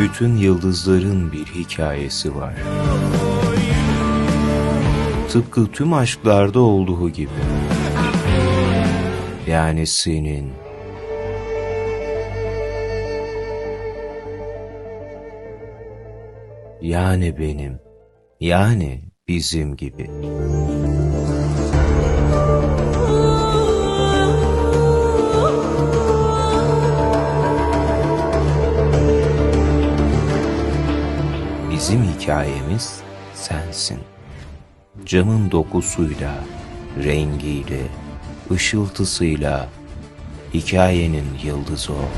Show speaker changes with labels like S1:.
S1: bütün yıldızların bir hikayesi var. Tıpkı tüm aşklarda olduğu gibi. Yani senin. Yani benim. Yani bizim gibi. Bizim hikayemiz sensin. Camın dokusuyla, rengiyle, ışıltısıyla hikayenin yıldızı ol.